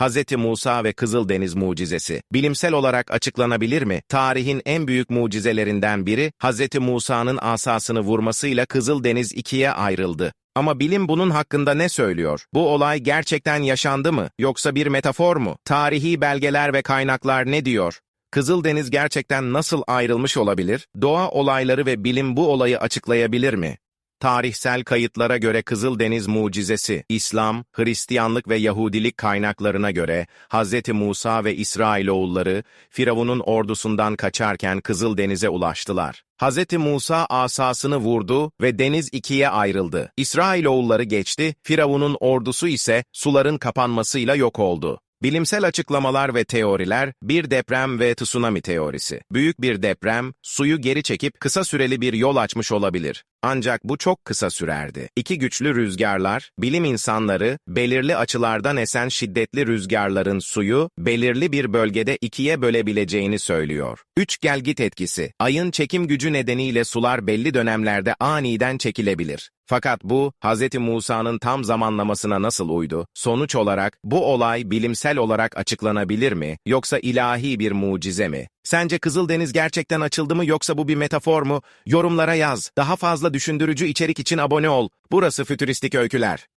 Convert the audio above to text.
Hz. Musa ve Kızıldeniz mucizesi. Bilimsel olarak açıklanabilir mi? Tarihin en büyük mucizelerinden biri, Hz. Musa'nın asasını vurmasıyla Kızıldeniz ikiye ayrıldı. Ama bilim bunun hakkında ne söylüyor? Bu olay gerçekten yaşandı mı? Yoksa bir metafor mu? Tarihi belgeler ve kaynaklar ne diyor? Kızıldeniz gerçekten nasıl ayrılmış olabilir? Doğa olayları ve bilim bu olayı açıklayabilir mi? Tarihsel kayıtlara göre Kızıldeniz mucizesi, İslam, Hristiyanlık ve Yahudilik kaynaklarına göre Hz. Musa ve İsrailoğulları Firavun'un ordusundan kaçarken Kızıldeniz'e ulaştılar. Hz. Musa asasını vurdu ve deniz ikiye ayrıldı. İsrailoğulları geçti, Firavun'un ordusu ise suların kapanmasıyla yok oldu. Bilimsel açıklamalar ve teoriler, bir deprem ve tsunami teorisi. Büyük bir deprem, suyu geri çekip kısa süreli bir yol açmış olabilir. Ancak bu çok kısa sürerdi. İki güçlü rüzgarlar, bilim insanları, belirli açılardan esen şiddetli rüzgarların suyu, belirli bir bölgede ikiye bölebileceğini söylüyor. Üç gelgit etkisi, ayın çekim gücü nedeniyle sular belli dönemlerde aniden çekilebilir. Fakat bu, Hz. Musa'nın tam zamanlamasına nasıl uydu? Sonuç olarak, bu olay bilimsel olarak açıklanabilir mi, yoksa ilahi bir mucize mi? Sence Kızıldeniz gerçekten açıldı mı yoksa bu bir metafor mu? Yorumlara yaz. Daha fazla düşündürücü içerik için abone ol. Burası Fütüristik Öyküler.